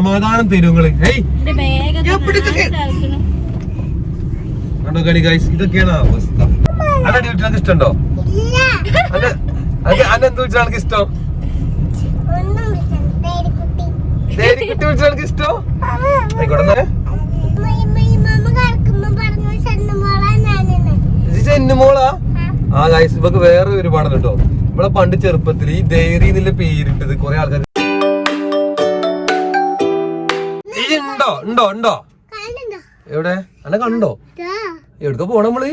സമാധാനം തരുങ്ങൾ പിടിച്ചൊക്കെ. കണ്ടോ കളി ഗൈസ് ഇതൊക്കെയാണ് അവസ്ഥ. അല്ല ഡ്യൂട്ടിനൊക്കെ ഇഷ്ടമുണ്ടോ? അല്ല എന്ത് വിളിച്ചാൽ എനിക്ക് ഇഷ്ടം? ഇഷ്ടം? ആയിക്കോട്ടെ ആ ഗൈസ് ഇവക്ക് വേറെ ഒരു പാടം കേട്ടോ. ഇവിടെ പണ്ട് ചെറുപ്പത്തിൽ ഈ ഡെയറിന്റെ എന്നുള്ള പേരിട്ടത് കുറെ ആൾക്കാർ ഉണ്ടോ? ഉണ്ടോ? ഉണ്ടോ? എവിടെ? അന്നെ കണ്ടോ എവിടുക്ക പോണ നമ്മൾ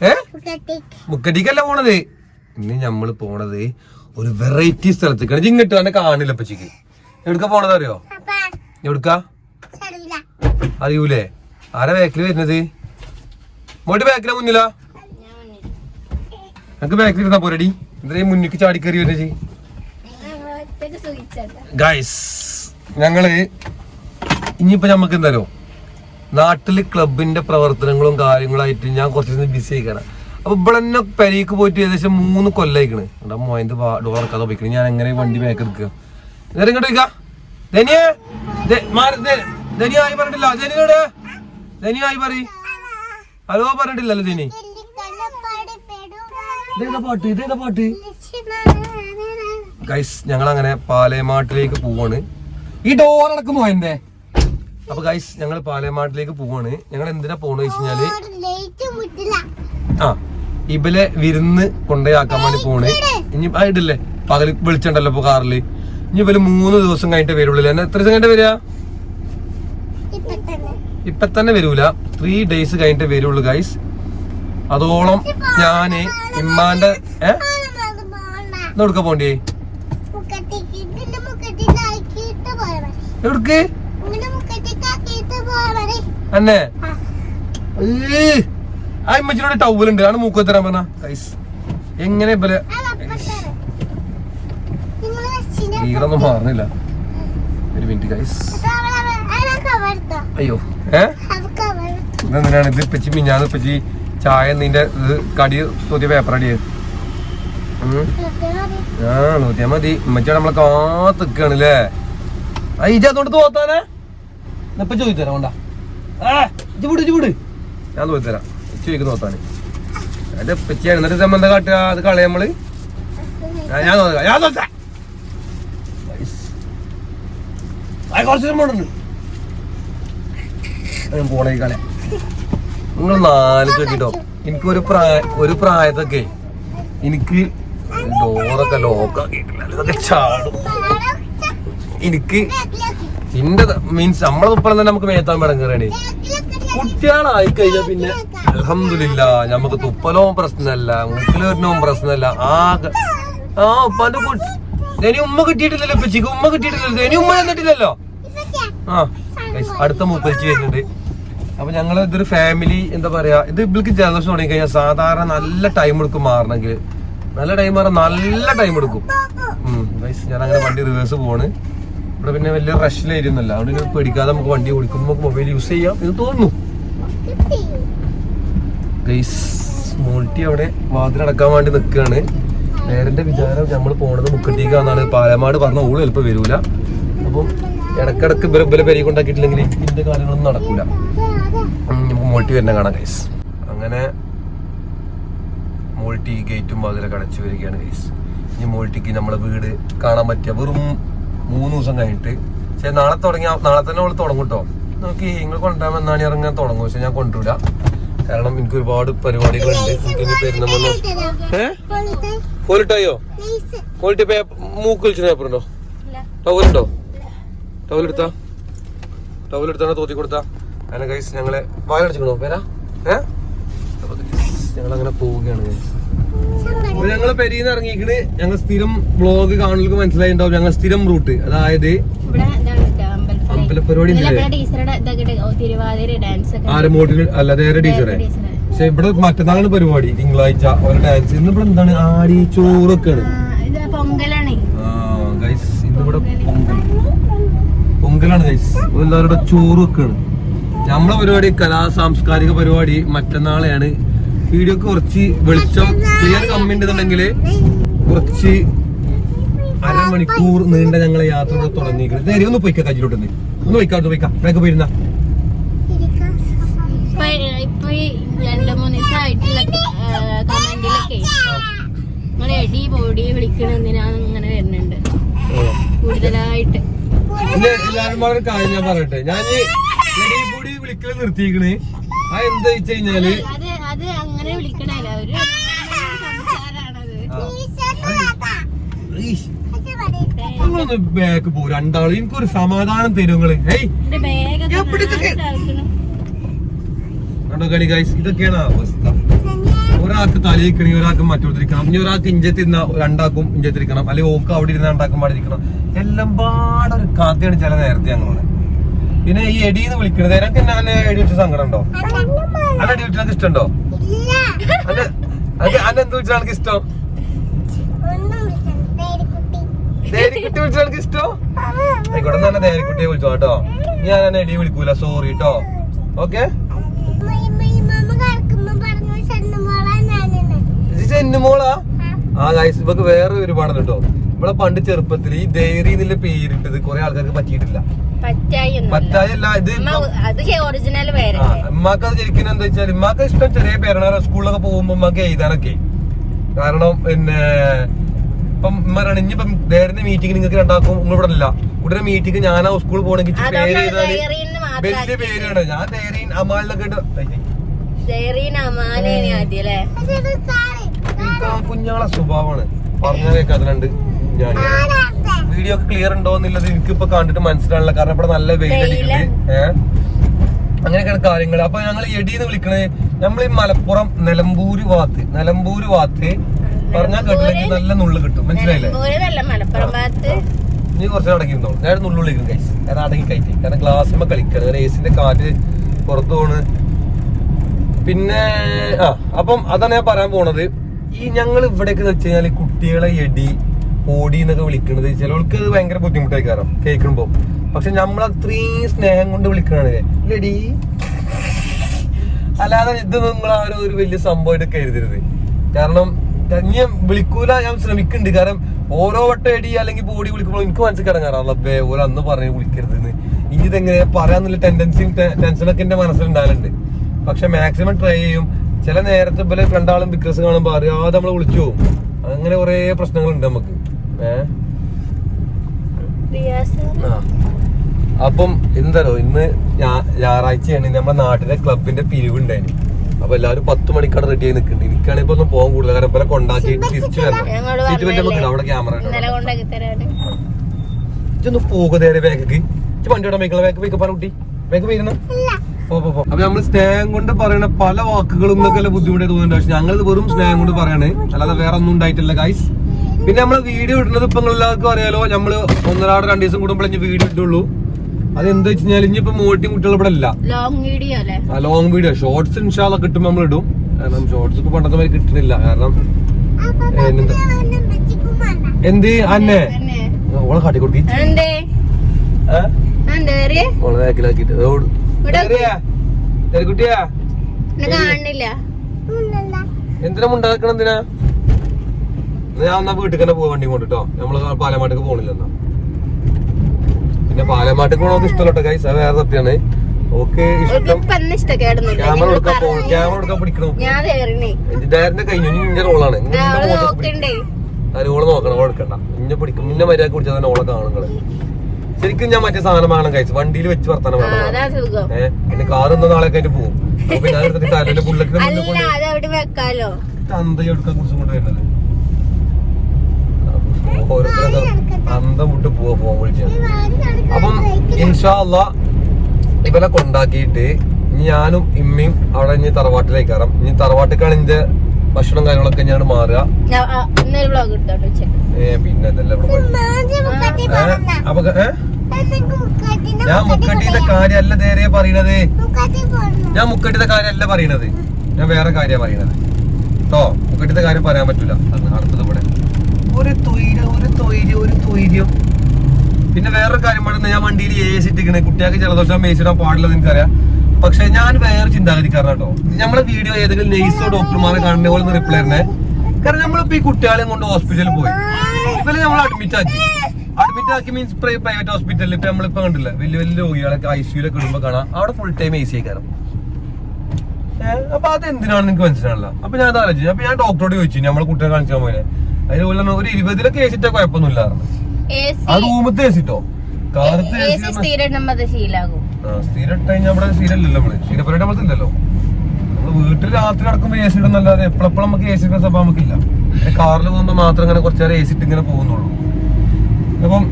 ഏ? മുക്കറ്റിക്കല്ല പോണത്. ഇനി നമ്മൾ പോണത് ഒരു വെറൈറ്റി സ്ഥലത്തേക്കാണ്. ഇങ്ങോട്ട് തന്നെ കാണില്ല പച്ചിക്ക് എവിടുക്ക പോണത് അറിയോ? എവിടുക്ക? അറിയൂലേ. ആരാ ബാക്കിൽ വരുന്നത്? മോട്ട് ബാക്കിലാ മുന്നിലാ? നമുക്ക് ബാക്കിൽ ഇരുന്നാ പോരടി. ഇത്രയും മുന്നിക്ക് ചാടിക്കറി വരുന്നത് ഗൈസ് ഞങ്ങൾ ഇനിയിപ്പോ നമുക്ക് എന്തായാലും നാട്ടിൽ ക്ലബിന്റെ പ്രവർത്തനങ്ങളും കാര്യങ്ങളായിട്ട് ഞാൻ കുറച്ച് ദിവസം ബിസി ആയിക്കാണ്. അപ്പൊ ഇവിടെ തന്നെ പെരേക്ക് പോയിട്ട് ഏകദേശം മൂന്ന് കൊല്ലായിക്കണ്. എടാ മോയന്റെ ഡോർ ഇറക്കാതെ പോയിക്കണ്. ഞാൻ എങ്ങനെ വണ്ടി മേക്ക് എടുക്കുക? നേരം ഇങ്ങോട്ട് വയ്ക്കാം ധനിയെ! ആയി പറഞ്ഞിട്ടില്ല. ധനിയോട് ധനി ആയി പറ ഹലോ പറഞ്ഞിട്ടില്ലല്ലോ ധനി ഇതേതാ പാട്ട്? ഇതേതാ പാട്ട്? ഗൈസ് ഞങ്ങൾ അങ്ങനെ പാലേമാട്ടിലേക്ക് പോവാണ്. ഈ ഡോർ അടക്കം എന്റെ? അപ്പൊ ഗൈസ് ഞങ്ങൾ പാലേമാട്ടിലേക്ക് പോവാണ്. ഞങ്ങൾ എന്തിനാ പോണെന്ന് വെച്ച് കഴിഞ്ഞാൽ ആ ഇബലെ വിരുന്ന് കൊണ്ടുപോയാക്കാൻ വേണ്ടി പോണ്. ഇനി ആയിട്ടില്ലേ പകൽ പകൽ വിളിച്ചിട്ടുണ്ടല്ലോ ഇപ്പൊ കാറിൽ. ഇനി ഇവൽ മൂന്ന് ദിവസം കഴിഞ്ഞിട്ട് വരുള്ളൂ എന്നെ എത്ര ദിവസം കഴിഞ്ഞിട്ട് വരിക? ഇപ്പൊ തന്നെ. വരൂല. ത്രീ ഡേയ്സ് കഴിഞ്ഞിട്ട് വരുള്ളൂ ഗൈസ് അതോളം ഞാൻ ഇമ്മാന്റെ ഏ? എവിടുക്ക പോണ്ടേ എവിടുക്ക്? അന്നെ. ആ. ഇമ്മച്ചിനോട് ടവലുണ്ട്. ആണ് മൂക്ക് തരാൻ പറഞ്ഞ. കൈസ് എങ്ങനെ ഇവലെ ഈറൊന്നും മാറുന്നില്ല ഒരു മിനിറ്റ് കൈസ് അയ്യോ. ഇതെന്തിനാണ് ഇത് ഇപ്പച്ചി മിഞ്ഞാന്ന് ഇപ്പച്ചി ചായ നിന്റെ ഇത് കടി തോതിയ പേപ്പർ അടിയത് ആ നോക്കിയാ മതി. ഉമ്മച്ചാ നമ്മളെ കാത്തിക്കാണ് അല്ലേ ആ ഇജ തരാം കൊണ്ടാ. ഞാൻ തരാം. അത് ഞാൻ ഞാൻ നിങ്ങൾ നാല് കേട്ടോ എനിക്ക് ഒരു പ്രായ ഒരു പ്രായത്തൊക്കെ എനിക്ക് ഡോറൊക്കെ ലോക്കാക്കിയിട്ടില്ല അതൊക്കെ ചാടും. എനിക്ക് നിന്റെ മീൻസ് നമ്മളെ ഉപ്പറം തന്നെ നമുക്ക് മേത്താൻ വേണം കുട്ടികളായി കഴിഞ്ഞാൽ പിന്നെ അലഹമില്ല നമുക്ക് തുപ്പലോ പ്രശ്നമല്ല മുക്കിലൊരിനവും പ്രശ്നമല്ല ആകെ. ആ ഉപ്പാന്റെ കുട്ടി ഇനി ഉമ്മ കിട്ടിയിട്ടില്ലല്ലോ ഇപ്പച്ചിക്ക് ഉമ്മ കിട്ടിയിട്ടില്ലല്ലോ ഇനി ഉമ്മ തന്നിട്ടില്ലല്ലോ. ആ അടുത്ത മൂപ്പരിച്ച് വരുന്നുണ്ട്. അപ്പൊ ഞങ്ങൾ ഇതൊരു ഫാമിലി എന്താ പറയാ ഇത് ഇവൾക്ക് ജലദോഷം തുടങ്ങി കഴിഞ്ഞാൽ സാധാരണ നല്ല ടൈം എടുക്കും മാറണമെങ്കിൽ നല്ല ടൈം മാറാൻ നല്ല ടൈം എടുക്കും. ഞാൻ അങ്ങനെ വണ്ടി റിവേഴ്സ് പോണ് ഇവിടെ പിന്നെ വലിയ റഷിലായിരുന്നല്ല ഇങ്ങനെ പേടിക്കാതെ നമുക്ക് വണ്ടി ഓടിക്കുമ്പോൾ മൊബൈൽ യൂസ് ചെയ്യാം എന്ന് തോന്നുന്നു. ഗൈസ് മോൾട്ടി അവിടെ വാതിലടക്കാൻ വേണ്ടി നിൽക്കുകയാണ് നേരന്റെ വിചാരം നമ്മൾ പോണത് മുക്കട്ടിക്കാന്നാണ്. പാലമാട് പറഞ്ഞ ഓൾ ചിലപ്പോൾ വരൂല. അപ്പം ഇടക്കിടക്ക് ഇവരെ പെരി കൊണ്ടാക്കിയിട്ടില്ലെങ്കിൽ ഇതിന്റെ കാര്യങ്ങളൊന്നും നടക്കൂല. മോൾട്ടി വരുന്ന കാണാം ഗൈസ് അങ്ങനെ മോൾട്ടി ഗേറ്റും വാതിലൊക്കെ അടച്ചു വരികയാണ് ഗൈസ് ഈ മോൾട്ടിക്ക് നമ്മളെ വീട് കാണാൻ പറ്റിയ വെറും മൂന്ന് ദിവസം കഴിഞ്ഞിട്ട്. പക്ഷെ നാളെ തുടങ്ങി നാളെ തന്നെ അവൾ തുടങ്ങും കേട്ടോ നോക്കി നിങ്ങൾ കൊണ്ടുവരാൻ എന്നാണ് ഇറങ്ങാൻ തുടങ്ങും. പക്ഷെ ഞാൻ കൊണ്ടുവില്ല കാരണം എനിക്ക് ഒരുപാട് പരിപാടികളുണ്ട്. എനിക്ക് ഏഹ് കോലിട്ടായോ കോലിട്ട് മൂക്ക് വിളിച്ച പേപ്പർ ഉണ്ടോ? ടവലുണ്ടോ ടവൽ എടുത്താ? ടവൽ തോത്തി കൊടുത്താ? അങ്ങനെ കൈസ് ഞങ്ങളെ വായടച്ചിക്കണോ പേരാ? ഏഹ് ഞങ്ങൾ അങ്ങനെ പോവുകയാണ് guys. ഞങ്ങൾ പെരീന്ന് ഇറങ്ങിക്കണ് ഞങ്ങൾ സ്ഥിരം ബ്ലോഗ് കാണുന്നവർക്ക് മനസ്സിലായിണ്ടാവും ഞങ്ങൾ സ്ഥിരം റൂട്ട് അതായത് മോട്ടിന് അല്ല നേരെ ടീച്ചറെ. പക്ഷെ ഇവിടെ മറ്റന്നാളാണ് പരിപാടി തിങ്കളാഴ്ച. ഒരു ഡാൻസ് ഇന്ന് ഇവിടെ എന്താണ്? ആടി ചോറൊക്കെയാണ്. ഗൈസ് ഇന്നിവിടെ പൊങ്കൽ. പൊങ്കലാണ് ഗൈസ് എല്ലാവരുടെ ചോറൊക്കെയാണ്. നമ്മളെ പരിപാടി കലാ സാംസ്കാരിക പരിപാടി മറ്റന്നാളെയാണ്. വീഡിയോക്ക് കുറച്ച് വെളിച്ചം ക്ലിയർ കമ്മി ഉണ്ടെന്നുണ്ടെങ്കിൽ കുറച്ച് അരമണിക്കൂർ നീണ്ട ഞങ്ങളെ യാത്ര ഇവിടെ തുടങ്ങിയിരിക്കുന്നത് നേരെ ഒന്ന് പോയിക്ക കജിലോട്ട് ഒന്ന് ഒന്ന് പോയിക്കാട്ട് പോയിക്കാം. വേഗം പോയിരുന്ന. എടി എല്ലാരും വളരെ കാര്യം ഞാൻ പറയട്ടെ. ഞാൻ കൂടി വിളിക്കൽ നിർത്തിയിരിക്കണേ. ആ എന്താ വെച്ച് കഴിഞ്ഞാൽ അത് അത് അങ്ങനെ വിളിക്കണല്ല ഒരു സംസാരാണത് ഈശ്, നിങ്ങളൊന്ന് ബാക്ക് പോ രണ്ടാളും എനിക്കൊരു സമാധാനം. കണ്ടോ കളി ഗൈസ് ഇതൊക്കെയാണ് അവസ്ഥ. ഒരാൾക്ക് തലയിക്കണി ഒരാൾക്ക് മറ്റൊരുത്തിരിക്കണം ഇനി ഒരാൾക്ക് ഇഞ്ചത്തിരുന്ന രണ്ടാക്കും ഇഞ്ചത്തിരിക്കണം അല്ലെങ്കിൽ ഓക്ക് അവിടെ ഇരുന്ന് രണ്ടാക്കും പാടിരിക്കണം എല്ലാം പാടെ ഒരു കഥയാണ് ചില നേരത്തെ ഞങ്ങളോട്. പിന്നെ ഈ എടീന്ന് വിളിക്കണത് എനിക്ക് ഞാൻ എടി വെച്ച സങ്കടം ഉണ്ടോ? അല്ല എടി വെച്ചാൽ ഇഷ്ടമുണ്ടോ? അല്ല അല്ല എന്ത് വിളിച്ചാൽ ഇഷ്ടം? ദേരിക്കുട്ടി വിളിച്ചാൽ എനിക്ക് ഇഷ്ടം ആയിക്കോട്ടെ തന്നെ ദേരിക്കുട്ടിയെ വിളിച്ചോ കേട്ടോ. ഞാൻ എടി വിളിക്കൂല. സോറി കേട്ടോ ഓക്കെ ആ ഗൈസ് ഇവക്ക് വേറെ ഒരു പാടം കേട്ടോ. ഇവിടെ പണ്ട് ചെറുപ്പത്തിൽ ഈ ഡയറി എന്നുള്ള പേരിട്ടത് കുറെ ആൾക്കാർക്ക് പറ്റിയിട്ടില്ല. പറ്റായല്ല ഇത് ഇപ്പം അത് ശരിക്കും എന്താ വെച്ചാൽ ഉമ്മാക്ക് ഇഷ്ടം ചെറിയ പേരാണ്. സ്കൂളിലൊക്കെ പോകുമ്പോ ഉമ്മാക്ക് എഴുതാനൊക്കെ. കാരണം പിന്നെ ഇപ്പം ഉമ്മറാണ് ഇനിയിപ്പം ഡയറിന്റെ മീറ്റിംഗ് നിങ്ങൾക്ക് രണ്ടാക്കും നിങ്ങൾ ഇവിടെ അല്ല. ഉടനെ മീറ്റിംഗ് ഞാനാ സ്കൂളിൽ പോകണമെങ്കിൽ പേര് അതുകൊണ്ടാണ് വലിയ പേരാണ്. ഞാൻ ഡയറി അമാലിനൊക്കെ ആ കുഞ്ഞാളെ സ്വഭാവമാണ്. പറഞ്ഞ കേൾക്കാത്തതുണ്ട് ഞാൻ വീഡിയോ ഒക്കെ ക്ലിയർ ഉണ്ടോ എന്നുള്ളത് എനിക്കിപ്പോ കണ്ടിട്ട് മനസ്സിലാണല്ലോ കാരണം ഇവിടെ നല്ല വെയിലടിക്കുന്നുണ്ട് ഏഹ് അങ്ങനെയൊക്കെയാണ് കാര്യങ്ങൾ. അപ്പൊ ഞങ്ങൾ എടീന്ന് വിളിക്കണേ നമ്മൾ ഈ മലപ്പുറം നിലമ്പൂര് ഭാഗത്ത്. നിലമ്പൂര് ഭാഗത്ത് പറഞ്ഞാൽ കേട്ടില്ലെങ്കിൽ നല്ല നുള്ളു കിട്ടും. മനസ്സിലായില്ലേ? മലപ്പുറം ഭാഗത്ത് നീ കുറച്ച് അടങ്ങിയിരുന്നോ ഞാൻ നുള്ളു വിളിക്കും കൈസ് ഞാൻ അടങ്ങി കയറ്റി. കാരണം ഗ്ലാസ്സിമ്മ കളിക്കണം കാരണം എസിന്റെ കാറ്റ് പുറത്തു പോണ്. പിന്നെ ആ അപ്പം അതാണ് ഞാൻ പറയാൻ പോണത്. ഈ ഞങ്ങൾ ഇവിടെയൊക്കെ വെച്ച് കഴിഞ്ഞാൽ കുട്ടികളെ എടി ഓടി എന്നൊക്കെ വിളിക്കണത് ചിലവർക്ക് ഭയങ്കര ബുദ്ധിമുട്ടായി കാരണം കേൾക്കുമ്പോ. പക്ഷെ നമ്മൾ അത്രയും സ്നേഹം കൊണ്ട് വിളിക്കണത് എടി അല്ലാതെ ഇത് നിങ്ങൾ ആ ഒരു വലിയ സംഭവമായിട്ട് കരുതരുത്. കാരണം ഞാൻ വിളിക്കൂല ഞാൻ ശ്രമിക്കുന്നുണ്ട്. കാരണം ഓരോ വട്ടം എടി അല്ലെങ്കിൽ ബോഡി വിളിക്കുമ്പോൾ എനിക്ക് മനസ്സിൽ കിടങ്ങാറാ റബ്ബേ ഓരോ അന്ന് പറഞ്ഞു വിളിക്കരുതെന്ന്. ഇനി ഇതെങ്ങനെ പറയാന്നുള്ള ടെൻഡൻസിയും ടെൻഷനൊക്കെ എന്റെ മനസ്സിലുണ്ടാകലുണ്ട് പക്ഷെ മാക്സിമം ട്രൈ ചെയ്യും. ചില നേരത്തെ പോലെ രണ്ടാളും ബിക്രസ് കാണുമ്പോൾ അറിയാതെ നമ്മൾ വിളിച്ചു പോകും. അങ്ങനെ കുറെ പ്രശ്നങ്ങളുണ്ട് നമുക്ക്. ഏഹ്. അപ്പം എന്താണോ ഇന്ന് ഞായറാഴ്ചയാണ്. നമ്മുടെ നാട്ടിലെ ക്ലബിന്റെ പിരിവുണ്ടായിരുന്നു അപ്പൊ എല്ലാവരും പത്ത് മണിക്കാണ് റെഡി ആയി നിൽക്കുന്നുണ്ട് എനിക്കാണെങ്കിൽ ഇപ്പൊ ഒന്നും പോകാൻ കൂടുതൽ കാരണം ഇപ്പൊ കൊണ്ടാക്കിയിട്ട് തിരിച്ചു വരണം. Seat belt. വെക്കണം അവിടെ ക്യാമറ ഇതൊന്ന് പോകുക നേരെ ബാഗിക്ക്. വണ്ടി ഇവിടെ മേക്കുള്ള ബാഗ് മേക്കപ്പ് കുട്ടി. ബാഗ് പോ. അപ്പൊ നമ്മൾ സ്നേഹം കൊണ്ട് പറയണ പല വാക്കുകളും എന്നൊക്കെ ബുദ്ധിമുട്ടായി തോന്നുന്നുണ്ട്. പക്ഷെ ഞങ്ങൾ വെറും സ്നേഹം കൊണ്ട് പറയണേ. അല്ലാതെ വേറെ ഒന്നും ഉണ്ടായിട്ടില്ല ഗൈസ് പിന്നെ നമ്മൾ വീഡിയോ ഇടുന്നത് ഇപ്പൊ എല്ലാവർക്കും അറിയാലോ. നമ്മൾ ഒന്നരാട് രണ്ടു ദിവസം കൂടുമ്പോഴേ വീഡിയോ ഇട്ടുള്ളൂ അത് എന്താ വെച്ച് കഴിഞ്ഞാൽ ഇനിയിപ്പോ മോട്ടി കുട്ടികൾ ഇവിടെ ഇല്ല. ലോങ് വീഡിയോ അല്ലേ? ആ ലോങ് വീഡിയോ ഷോർട്സ് ഇൻഷാല്ല കിട്ടുമ്പോ നമ്മൾ ഇടും. കാരണം ഷോർട്സ് ഇപ്പൊ പണ്ടത്തെ മാതിരി കിട്ടുന്നില്ല കാരണം എന്ത്? അന്നെ? ഓളെ കാട്ടി കൊടുക്കി. ഓളെ ബാക്കിലാക്കിട്ട് ഓട്. ഇവിടെ കുട്ടിയാ? എന്നെ കാണുന്നില്ല എന്തിനാ മുണ്ടാക്കണം എന്തിനാ? ഞാൻ എന്നാ വീട്ടിൽ തന്നെ പോവാ വണ്ടി കൊണ്ടിട്ടോ. നമ്മൾ പാലമാട്ടേക്ക് പോണില്ല എന്നാ പിന്നെ പാലമാട്ടേക്ക് പോകണമെന്ന് ഇഷ്ടമല്ലോ അത് വേറെ സത്യാണ് ഓക്കെ ഇഷ്ടം ക്യാമറ എടുക്കാൻ ക്യാമറ കഴിഞ്ഞു. ഇന്റെ റോളാണ് നോക്കണം. ഓളെ എടുക്കണ്ട. ഇന്നെ പിടിക്കും. ഇന്നെ മര്യാദ കുടിച്ചാൽ തന്നെ ഓളെ കാണും ശരിക്കും ഞാൻ മറ്റേ സാധനം വേണം കഴിച്ചു വണ്ടിയിൽ വെച്ച് വർത്താനം വേണം സുഖം. പിന്നെ കാറൊന്നും കാർ ഇന്ന് നാളെ ആയിട്ട് പോകും പിന്നെ ഞാൻ എടുത്തിട്ട് കാലിന്റെ ബുള്ളറ്റിന്റെ മുന്നിൽ കുറിച്ചും കൊണ്ട് വരുന്നത് ഓരോരുത്തരൊക്കെ അന്തം വിട്ട് പോവാ ഫോൺ വിളിച്ചത് അപ്പം ഇൻഷാല്ല ഇവരെ കൊണ്ടാക്കിയിട്ട് ഇനി ഞാനും ഇമ്മയും അവിടെ ഇനി തറവാട്ടിലേക്ക് കയറാം. ഇനി തറവാട്ടിക്കാണ് ഇതിന്റെ ഭക്ഷണം കാര്യങ്ങളൊക്കെ ഞാൻ മാറുക. ഏ പിന്നെ ഇതല്ലേ? അപ്പൊ ഞാൻ മുക്കട്ടിന്റെ കാര്യല്ല നേരെ പറയണത്. ഞാൻ മുക്കട്ടിന്റെ കാര്യല്ല പറയണത്. ഞാൻ വേറെ കാര്യ പറയണത്. കേട്ടോ മുക്കട്ടിന്റെ കാര്യം പറയാൻ പറ്റൂല. അന്ന് അടുത്തത് ഇവിടെ. ഒരു തൊയിര്യം ഒരു തൊയിര്യം ഒരു തൊയിലും. പിന്നെ വേറൊരു കാര്യം പറയുന്നത് ഞാൻ വണ്ടിയിൽ എ സി ഇട്ടിരിക്കുന്നത് കുട്ടികൾക്ക് ജലദോഷം മേച്ചിടാൻ പാടില്ല എനിക്കറിയാം. പക്ഷെ ഞാൻ വേറെ ചിന്താഗതിക്കാരൻ കേട്ടോ നമ്മളെ വീഡിയോ ഏതെങ്കിലും നേഴ്സോ ഡോക്ടർമാരെ കാണുന്ന പോലെ റിപ്ലൈ തരണേ. കാരണം നമ്മളിപ്പോ ഈ കുട്ടികളെ കൊണ്ട് ഹോസ്പിറ്റലിൽ പോയി. ഇവരെ നമ്മൾ അഡ്മിറ്റ് ആക്കി. അഡ്മിറ്റ് ആക്കി മീൻസ് പ്രൈവറ്റ് ഹോസ്പിറ്റലിൽ ഇപ്പൊ നമ്മളിപ്പോ കണ്ടില്ല? വലിയ വലിയ രോഗികളൊക്കെ ഐ സിയിലൊക്കെ ഇടുമ്പോ കാണാം. അവിടെ ഫുൾ ടൈം എ സി കയറും അപ്പൊ അത് എന്തിനാണെന്ന് എനിക്ക് മനസ്സിലാവില്ല അപ്പൊ ഞാൻ ആലോചിച്ചു. അപ്പൊ ഞാൻ ഡോക്ടറോട് ചോദിച്ചു. നമ്മളെ കുട്ടികളെ കാണിച്ചാൽ പോലെ അതിൽ ഒരു ഇരുപതിലൊക്കെ സിറ്റ കുഴപ്പമൊന്നുമില്ല ആ റൂമത്തെ എ സിട്ടോ കാലത്ത് സ്ഥിരം ഇട്ട് കഴിഞ്ഞാൽ നമ്മുടെ സ്ഥിരമല്ലല്ലോ നമ്മൾ. സ്ഥിരപ്പരമായിട്ട് നമ്മളത് ഇല്ലല്ലോ. നമ്മൾ വീട്ടിൽ രാത്രി നടക്കുമ്പോ എ സി ഇടുന്നല്ലാതെ എപ്പോഴെപ്പോഴും നമുക്ക് എ സി ഇടുന്ന സ്വഭാവം നമുക്കില്ല. കാറിൽ പോകുമ്പോ മാത്രം ഇങ്ങനെ കുറച്ചു നേരം എ സി ഇട്ട് ഇങ്ങനെ പോകുന്നുള്ളൂ. അപ്പം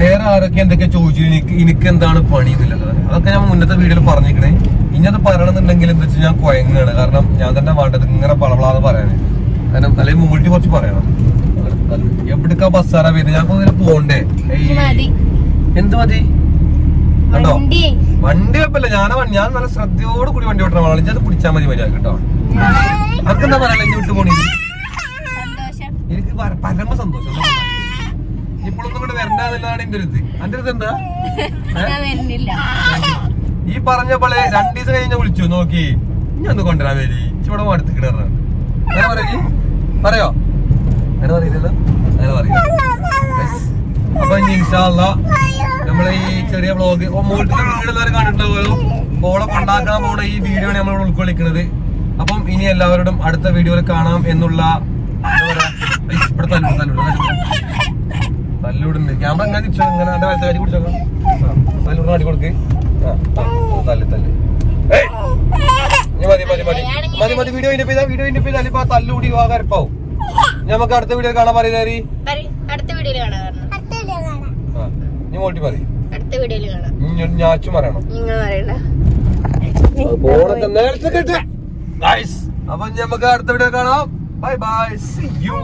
വേറെ ആരൊക്കെ എന്തൊക്കെ ചോദിച്ചു? എനിക്ക് എനിക്ക് എന്താണ് പണി എന്നുള്ളത്. അതൊക്കെ ഞാൻ മുന്നത്തെ വീഡിയോയിൽ പറഞ്ഞിരിക്കണേ. ഇനി അത് പറയണമെന്നുണ്ടെങ്കിൽ എന്താ വെച്ചാൽ ഞാൻ കുഴങ്ങാണ് കാരണം ഞാൻ തന്നെ വേണ്ടത് ഇങ്ങനെ പളവളാന്ന് പറയാന്. കാരണം അല്ലെങ്കിൽ മുമ്പിട്ട് കുറച്ച് പറയണം. എവിടേക്കാ ബസ്സാറാ വരുന്നത് ഞാൻ ഇങ്ങനെ പോണ്ടേ? എന്ത് മതി? കണ്ടോ? വണ്ടി. വെപ്പല്ല ഞാൻ ഞാൻ നല്ല ശ്രദ്ധയോട് കൂടി വണ്ടി ഓട്ടണം ആളെ അത് പിടിച്ചാൽ മതി മര്യാദ കേട്ടോ. അതെന്താ പറയാ ഇനി വിട്ടു പോണി? എനിക്ക് പര- പരമ സന്തോഷം. ഇപ്പോഴൊന്നും കൂടെ വരണ്ടെന്നുള്ളതാണ് എന്റെ ഒരു ഇത് എന്റെ അടുത്ത് എന്താ? ഈ പറഞ്ഞ പോലെ രണ്ടു ദിവസം കഴിഞ്ഞ് വിളിച്ചു. നോക്കി. ഇനി ഒന്ന് കൊണ്ടുവരാൻ വരി. ഇവിടെ അടുത്ത് കിടറ അങ്ങനെ പറയൂ പറയോ? അങ്ങനെ പറയില്ലല്ലോ. അങ്ങനെ പറയില്ല. അപ്പൊ ഇനി ഇൻഷാല്ല നമ്മളെ ഈ ചെറിയ വ്ളോഗ് മോൾട്ടിന്റെ വീടുള്ളവരെ കണ്ടിട്ടുണ്ടാവുമല്ലോ. ഓളെ കൊണ്ടാക്കാൻ പോണ ഈ വീഡിയോ ആണ് നമ്മൾ ഉൾക്കൊള്ളിക്കുന്നത് അപ്പം ഇനി എല്ലാവരോടും അടുത്ത വീഡിയോയിൽ കാണാം എന്നുള്ള ഇവിടെ തല്ലു തല്ലു തല്ലൂടുണ്ട് ക്യാമറ എങ്ങനെ തിരിച്ചോ ഇങ്ങനെ എന്റെ വലത്തെ കാര്യം പിടിച്ചോ തല്ലൂട് അടി കൊടുക്ക് ആ, തല്ല് തല്ല്. മതി മതി മതി മതി. മതി വീഡിയോ ഇന്റെ ചെയ്താ വീഡിയോ ഇന്റെ ഇപ്പൊ ആ തല്ലുകൂടി ആകാരപ്പാവും നമുക്ക് അടുത്ത വീഡിയോ കാണാൻ പറയുന്നേരി പറയ്, അടുത്ത വീഡിയോയിൽ ആ മോട്ടി അടുത്ത വീഡിയോയിൽ കാണാം. ഞാച്ചും പറയണം. നിങ്ങൾ പറയണ്ട. നേരത്തെ കേട്ടെ. അപ്പൊ നമുക്ക് അടുത്ത വീഡിയോ കാണാം. Bye bye C U